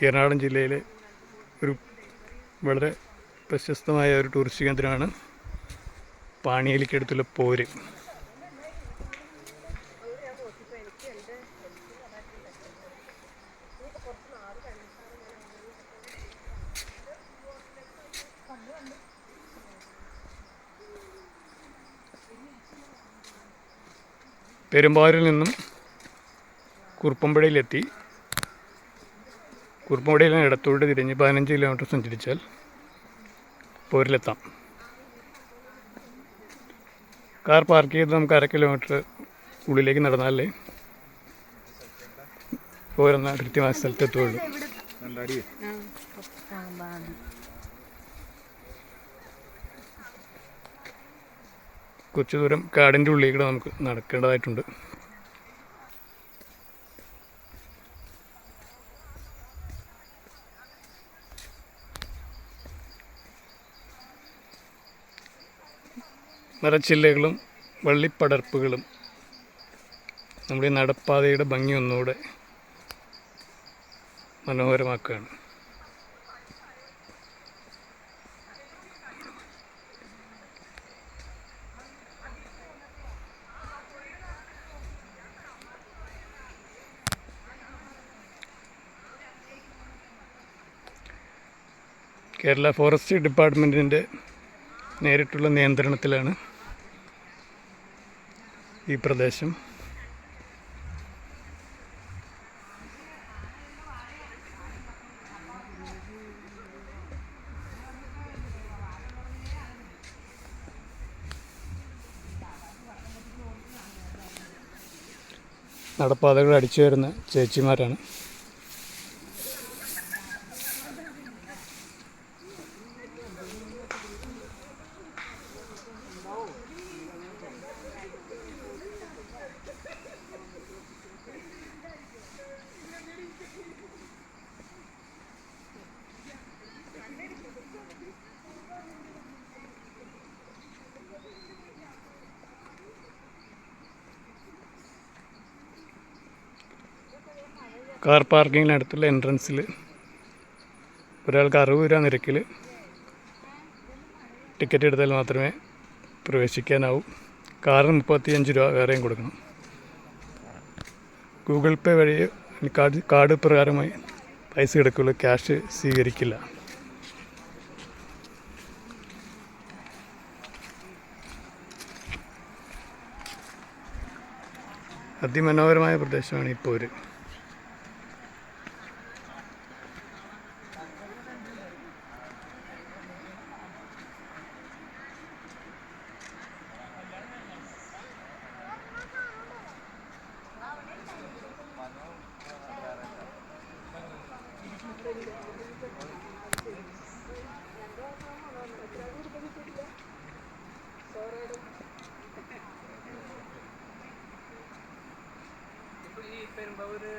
എറണാകുളം ജില്ലയിലെ ഒരു വളരെ പ്രശസ്തമായ ഒരു ടൂറിസ്റ്റ് കേന്ദ്രമാണ് പാണിയേലിക്കടുത്തുള്ള പോര്. പെരുമ്പാവൂരിൽ നിന്നും കുറുപ്പമ്പുഴയിലെത്തി കുറുപ്പമ്പുഴയിൽ നിന്ന് ഇടത്തോട്ട് തിരിഞ്ഞ് പതിനഞ്ച് കിലോമീറ്റർ സഞ്ചരിച്ചാൽ പോരിലെത്താം. കാർ പാർക്ക് ചെയ്ത് നമുക്ക് അര കിലോമീറ്റർ ഉള്ളിലേക്ക് നടന്നാലേ പോരുന്ന കൃത്യമായ സ്ഥലത്തെത്തുള്ളൂ. കുറച്ച് ദൂരം കാടിന്റെ ഉള്ളിൽ കൂടെ നമുക്ക് നടക്കേണ്ടതായിട്ടുണ്ട്. മരച്ചില്ലകളും വള്ളിപ്പടർപ്പുകളും. നമ്മുടെ നടപ്പാതയുടെ ഭംഗി ഒന്നുകൂടെ മനോഹരമാക്കുകയാണ്. കേരള ഫോറസ്റ്റ് ഡിപ്പാർട്ട്മെന്റിന്റെ നേരിട്ടുള്ള നിയന്ത്രണത്തിലാണ് ഈ പ്രദേശം. നടപ്പാതകൾ അടിച്ചു വരുന്ന ചേച്ചിമാരാണ്. കാർ പാർക്കിങ്ങിനടുത്തുള്ള എൻട്രൻസിൽ ഒരാൾക്ക് അറുപത് രൂപ നിരക്കിൽ ടിക്കറ്റ് എടുത്താൽ മാത്രമേ പ്രവേശിക്കാനാവൂ. കാറിന് മുപ്പത്തിയഞ്ച് രൂപ വേറെയും കൊടുക്കണം. ഗൂഗിൾ പേ വഴി കാർഡ് കാർഡ് പ്രകാരമായി പൈസ എടുക്കുള്ളൂ ക്യാഷ് സ്വീകരിക്കില്ല. അതിമനോഹരമായ പ്രദേശമാണ് ഈ പോര്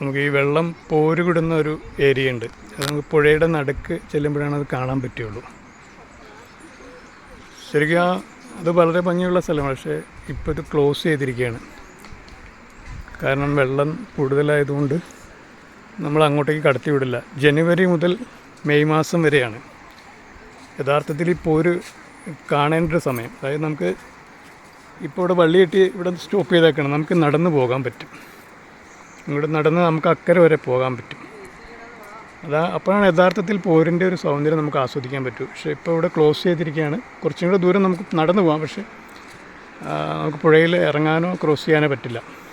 നമുക്ക് ഈ വെള്ളം പോരുകിടുന്ന ഒരു ഏരിയ ഉണ്ട്. അത് നമുക്ക് പുഴയുടെ നടുക്ക് ചെല്ലുമ്പോഴാണ് അത് കാണാൻ പറ്റുള്ളൂ. ശരിക്കും ആ അത് വളരെ ഭംഗിയുള്ള സ്ഥലമാണ്. പക്ഷേ ഇപ്പോൾ ഇത് ക്ലോസ് ചെയ്തിരിക്കുകയാണ്. കാരണം വെള്ളം കൂടുതലായതുകൊണ്ട് നമ്മൾ അങ്ങോട്ടേക്ക് കടത്തി വിടില്ല. ജനുവരി മുതൽ മെയ് മാസം വരെയാണ്. യഥാർത്ഥത്തിൽ ഇപ്പോൾ ഒരു കാണേണ്ട ഒരു സമയം. അതായത് നമുക്ക് ഇപ്പോൾ ഇവിടെ വള്ളി കെട്ടി ഇവിടെ സ്റ്റോപ്പ് ചെയ്തേക്കണം. നമുക്ക് നടന്ന് പോകാൻ പറ്റും. ഇവിടെ നടന്ന് നമുക്ക് അക്കരെ വരെ പോകാൻ പറ്റും. അതാ അപ്പോഴാണ് യഥാർത്ഥത്തിൽ പോരിന്റെ ഒരു സൗന്ദര്യം നമുക്ക് ആസ്വദിക്കാൻ പറ്റും. പക്ഷേ ഇപ്പോൾ ഇവിടെ ക്ലോസ് ചെയ്തിരിക്കുകയാണ്. കുറച്ചും കൂടെ ദൂരം നമുക്ക് നടന്നു പോകാം. പക്ഷേ നമുക്ക് പുഴയിൽ ഇറങ്ങാനോ ക്രോസ് ചെയ്യാനോ പറ്റില്ല.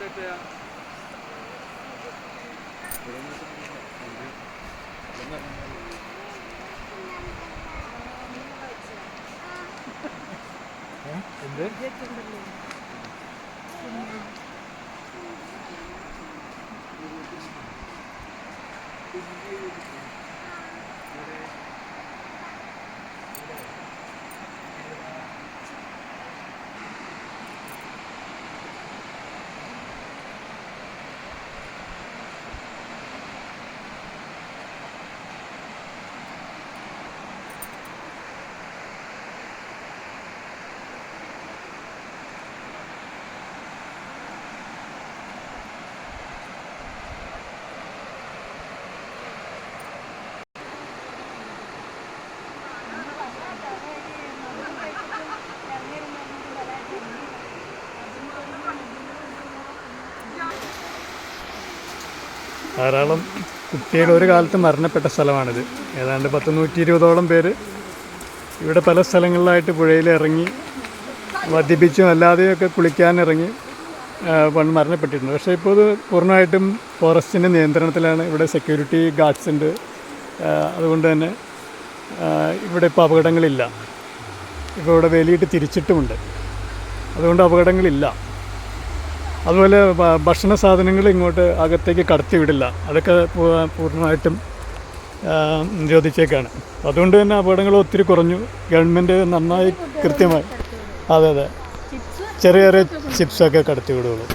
ചേട്ടയാ എന്ത് ധാരാളം കുട്ടികൾ ഒരു കാലത്ത് മരണപ്പെട്ട സ്ഥലമാണിത്. ഏതാണ്ട് പത്ത് നൂറ്റി ഇരുപതോളം പേര് ഇവിടെ പല സ്ഥലങ്ങളിലായിട്ട് പുഴയിൽ ഇറങ്ങി അല്ലാതെയും അല്ലാതെയൊക്കെ കുളിക്കാനിറങ്ങി പണ്ട് മരണപ്പെട്ടിട്ടുണ്ട്. പക്ഷേ ഇപ്പോൾ ഇത് പൂർണമായിട്ടും ഫോറസ്റ്റിന്റെ നിയന്ത്രണത്തിലാണ്. ഇവിടെ സെക്യൂരിറ്റി ഗാർഡ്സ് ഉണ്ട്. അതുകൊണ്ട് തന്നെ ഇവിടെ ഇപ്പോൾ അപകടങ്ങളില്ല. ഇപ്പോൾ ഇവിടെ വേലിയിട്ട് തിരിച്ചിട്ടുമുണ്ട്. അതുകൊണ്ട് അപകടങ്ങളില്ല. അതുപോലെ ഭക്ഷണ സാധനങ്ങൾ ഇങ്ങോട്ട് അകത്തേക്ക് കടത്തി വിടില്ല. അതൊക്കെ പൂർണമായിട്ടും നിരോധിച്ചേക്കാണ്. അതുകൊണ്ട് തന്നെ അപകടങ്ങൾ ഒത്തിരി കുറഞ്ഞു. ഗവൺമെന്റ് നന്നായി കൃത്യമായി അതെ അതെ. ചെറിയ ചെറിയ ചിപ്സൊക്കെ കടത്തി വിടുകയുള്ളൂ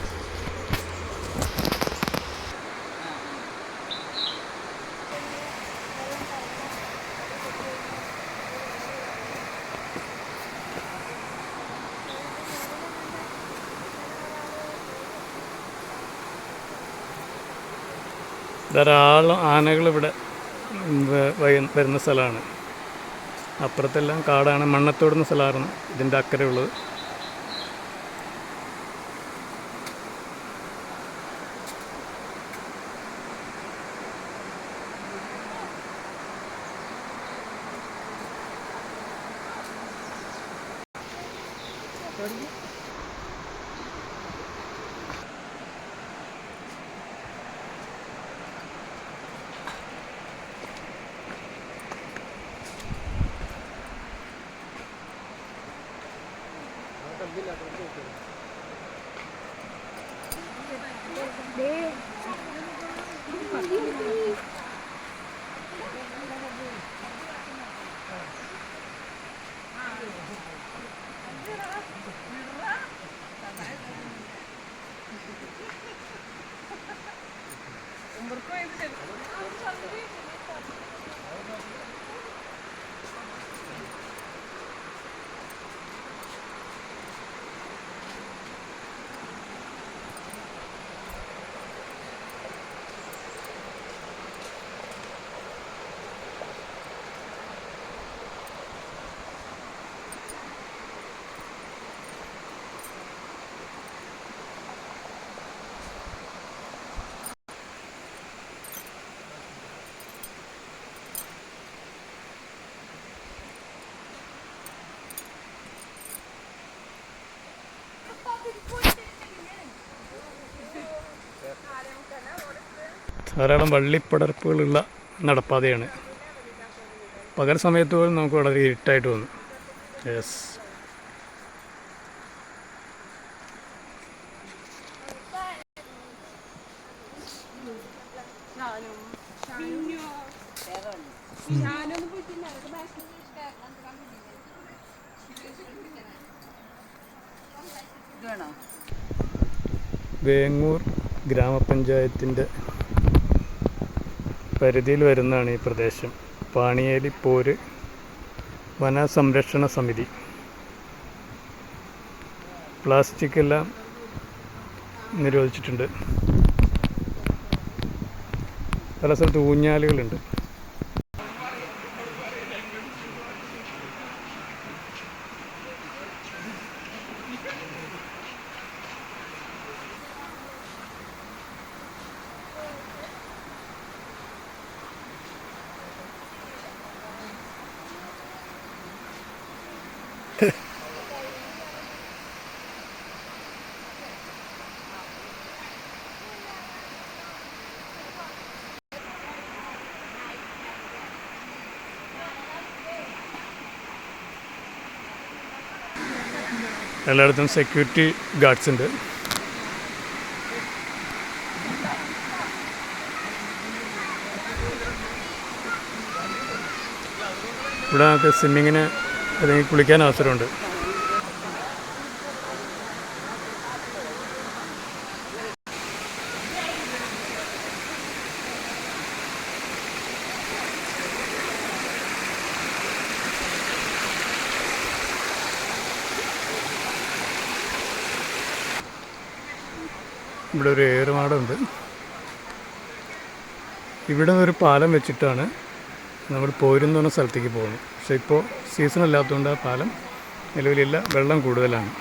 ധാരാളം ആനകൾ ഇവിടെ വരുന്ന സ്ഥലമാണ്. അപ്പുറത്തെല്ലാം കാടാണ്. മണ്ണത്തോടുന്ന സ്ഥലമായിരുന്നു ഇതിന്റെ അക്കരെ ഉള്ളത്. ധാരാളം വള്ളിപ്പടർപ്പുകളുള്ള നടപ്പാതയാണ്. പകൽ സമയത്ത് പോലും നമുക്ക് വളരെ ഇരുട്ടായിട്ട് വന്നു യെസ് വേങ്ങൂർ ഗ്രാമപഞ്ചായത്തിന്റെ പരിധിയിൽ വരുന്നതാണ് ഈ പ്രദേശം. പാണിയേലി പോര് വനസംരക്ഷണ സമിതി. പ്ലാസ്റ്റിക് എല്ലാം നിരോധിച്ചിട്ടുണ്ട്. പല സ്ഥലത്ത് ഊഞ്ഞാലുകളുണ്ട്. എല്ലായിടത്തും സെക്യൂരിറ്റി ഗാർഡ്സ് ഉണ്ട്. ഇവിടെ നമുക്ക് സ്വിമ്മിങ്ങിന് അല്ലെങ്കിൽ കുളിക്കാൻ അവസരമുണ്ട്. ഇവിടെ ഒരു ഏറുമാടുണ്ട് ഇവിടെ ഒരു പാലം വെച്ചിട്ടാണ് നമ്മൾ പോരുന്ന സ്ഥലത്തേക്ക് പോകുന്നത്. പക്ഷേ ഇപ്പോൾ സീസൺ അല്ലാത്തതുകൊണ്ട് ആ പാലം നിലവിലില്ല. വെള്ളം കൂടുതലാണ്.